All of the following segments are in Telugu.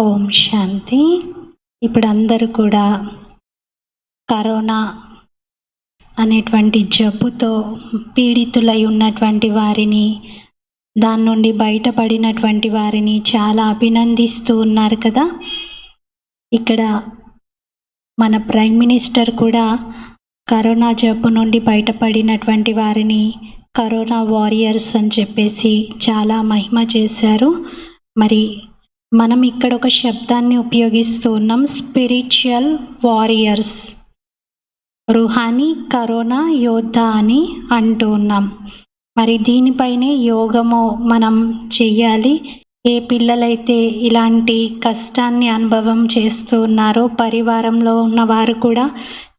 ఓం శాంతి. ఇప్పుడు అందరూ కూడా కరోనా అనేటువంటి జబ్బుతో పీడితులై ఉన్నటువంటి వారిని దాని నుండి బయటపడినటువంటి వారిని చాలా అభినందిస్తూ ఉన్నారు కదా. ఇక్కడ మన ప్రైమ్ మినిస్టర్ కూడా కరోనా జబ్బు నుండి బయటపడినటువంటి వారిని కరోనా వారియర్స్ అని చెప్పేసి చాలా మహిమ చేశారు. మరి మనం ఇక్కడ ఒక శబ్దాన్ని ఉపయోగిస్తూ ఉన్నాం స్పిరిచువల్ వారియర్స్ రుహాని కరోనా యోద్ధ అని అంటూ ఉన్నాం. మరి దీనిపైనే యోగము మనం చెయ్యాలి. ఏ పిల్లలైతే ఇలాంటి కష్టాన్ని అనుభవం చేస్తూ ఉన్నారో పరివారంలో ఉన్నవారు కూడా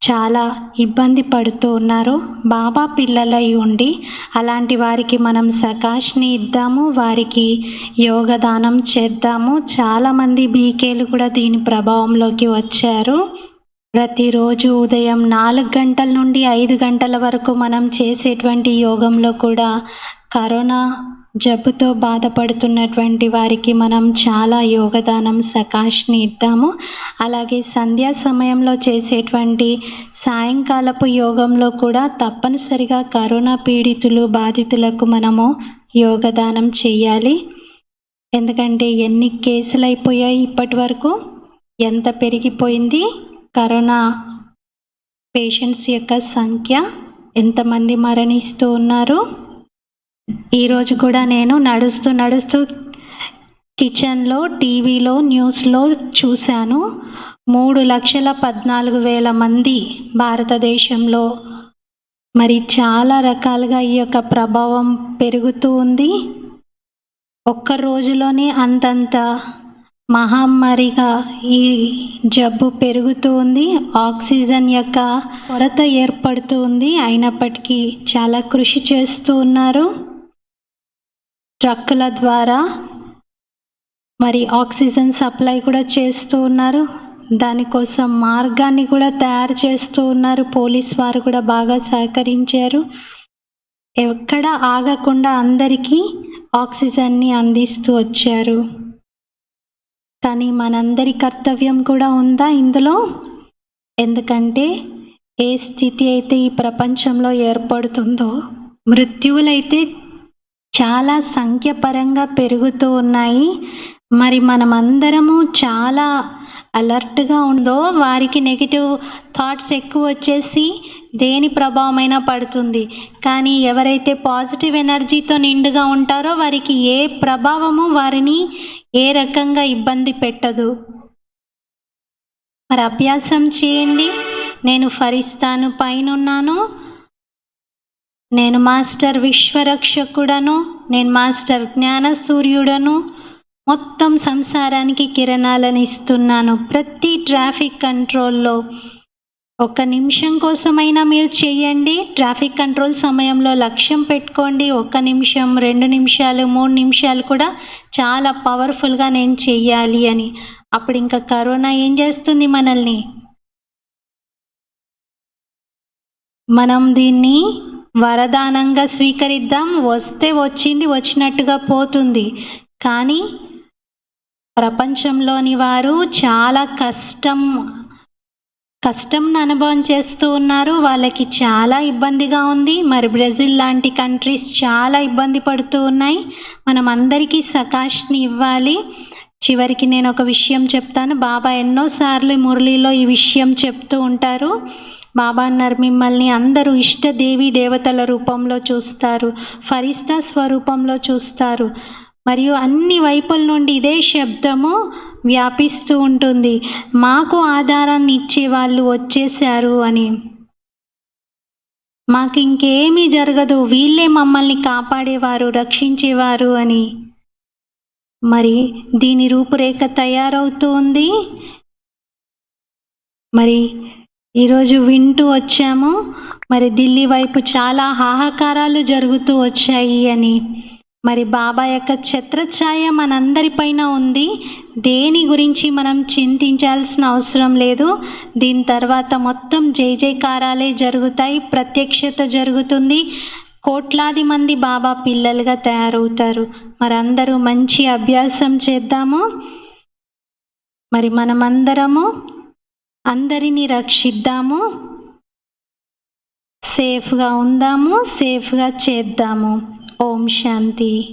చాలా ఇబ్బంది పడుతూ ఉన్నారు బాబా పిల్లలై ఉండి అలాంటి వారికి మనం సకాష్ని ఇద్దాము వారికి యోగదానం చేద్దాము. చాలామంది బీకేలు కూడా దీని ప్రభావంలోకి వచ్చారు. ప్రతిరోజు ఉదయం నాలుగు గంటల నుండి ఐదు గంటల వరకు మనం చేసేటువంటి యోగంలో కూడా కరోనా జబ్బుతో బాధపడుతున్నటువంటి వారికి మనం చాలా యోగదానం సకాష్ని ఇద్దాము. అలాగే సంధ్యా సమయంలో చేసేటువంటి సాయంకాలపు యోగంలో కూడా తప్పనిసరిగా కరోనా పీడితులు బాధితులకు మనము యోగదానం చేయాలి. ఎందుకంటే ఎన్ని కేసులు అయిపోయాయి ఇప్పటి వరకు ఎంత పెరిగిపోయింది? కరోనా పేషెంట్స్ యొక్క సంఖ్య? ఎంతమంది మరణిస్తూ ఉన్నారు? ఈరోజు కూడా నేను నడుస్తూ నడుస్తూ కిచెన్లో టీవీలో న్యూస్లో చూశాను. మూడు లక్షల పద్నాలుగు వేల మంది భారతదేశంలో. మరి చాలా రకాలుగా ఈ యొక్క ప్రభావం పెరుగుతూ ఉంది. ఒక్క రోజులోనే అంతంత మహమ్మారిగా ఈ జబ్బు పెరుగుతూ ఉంది. ఆక్సిజన్ యొక్క కొరత ఏర్పడుతూ ఉంది. అయినప్పటికీ చాలా కృషి చేస్తూ ఉన్నారు. ట్రక్కుల ద్వారా మరి ఆక్సిజన్ సప్లై కూడా చేస్తూ ఉన్నారు. దానికోసం మార్గాన్ని కూడా తయారు చేస్తూ ఉన్నారు. పోలీస్ వారు కూడా బాగా సహకరించారు. ఎక్కడ ఆగకుండా అందరికీ ఆక్సిజన్ని అందిస్తూ వచ్చారు. కానీ మనందరి కర్తవ్యం కూడా ఉందా ఇందులో? ఎందుకంటే ఏ స్థితి అయితే ఈ ప్రపంచంలో ఏర్పడుతుందో మృత్యువులైతే చాలా సంఖ్యపరంగా పెరుగుతూ ఉన్నాయి. మరి మనమందరము చాలా అలర్ట్గా ఉందో వారికి నెగిటివ్ థాట్స్ ఎక్కువ వచ్చేసి దేని ప్రభావమైనా పడుతుంది. కానీ ఎవరైతే పాజిటివ్ ఎనర్జీతో నిండుగా ఉంటారో వారికి ఏ ప్రభావము వారిని ఏ రకంగా ఇబ్బంది పెట్టదు. మరి అభ్యాసం చేయండి. నేను ఫరిస్తాను పైనున్నాను. నేను మాస్టర్ విశ్వరక్షకుడను నేను మాస్టర్ జ్ఞాన సూర్యుడను మొత్తం సంసారానికి కిరణాలను ఇస్తున్నాను ప్రతి ట్రాఫిక్ కంట్రోల్లో ఒక నిమిషం కోసమైనా మీరు చేయండి. ట్రాఫిక్ కంట్రోల్ సమయంలో లక్ష్యం పెట్టుకోండి. ఒక నిమిషం రెండు నిమిషాలు మూడు నిమిషాలు కూడా చాలా పవర్ఫుల్గా నేను చెయ్యాలి అని. అప్పుడు ఇంకా కరోనా ఏం చేస్తుంది మనల్ని? మనం దీన్ని వరదానంగా స్వీకరిద్దాం. వస్తే వచ్చింది వచ్చినట్టుగా పోతుంది. కానీ ప్రపంచంలోని వారు చాలా కష్టం కష్టంను అనుభవం చేస్తూ ఉన్నారు. వాళ్ళకి చాలా ఇబ్బందిగా ఉంది. మరి బ్రెజిల్ లాంటి కంట్రీస్ చాలా ఇబ్బంది పడుతూ ఉన్నాయి. మనం అందరికీ సకాష్ని ఇవ్వాలి. చివరికి నేను ఒక విషయం చెప్తాను. బాబా ఎన్నోసార్లు మురళిలో ఈ విషయం చెప్తూ ఉంటారు. బాబా అన్నారు మిమ్మల్ని అందరూ ఇష్టదేవి దేవతల రూపంలో చూస్తారు ఫరిస్తా స్వరూపంలో చూస్తారు. మరియు అన్ని వైపుల నుండి ఇదే శబ్దము వ్యాపిస్తూ ఉంటుంది. మాకు ఆధారాన్ని ఇచ్చే వాళ్ళు వచ్చేసారు అని. మాకు ఇంకేమీ జరగదు. వీళ్ళే మమ్మల్ని కాపాడేవారు రక్షించేవారు అని. మరి దీని రూపురేఖ తయారవుతూ ఉంది. మరి ఈరోజు వింటూ వచ్చాము. మరి ఢిల్లీ వైపు చాలా హాహాకారాలు జరుగుతూ వచ్చాయి అని. మరి బాబా యొక్క ఛత్రఛాయ మనందరిపైన ఉంది. దేని గురించి మనం చింతించాల్సిన అవసరం లేదు. దీని తర్వాత మొత్తం జై జయకారాలే జరుగుతాయి. ప్రత్యక్షత జరుగుతుంది. కోట్లాది మంది బాబా పిల్లలుగా తయారవుతారు. మరి అందరూ మంచి అభ్యాసం చేద్దాము. మరి మనమందరము అందరినీ రక్షిద్దాము. సేఫ్గా ఉందాము సేఫ్గా చేద్దాము. ఓం శాంతి.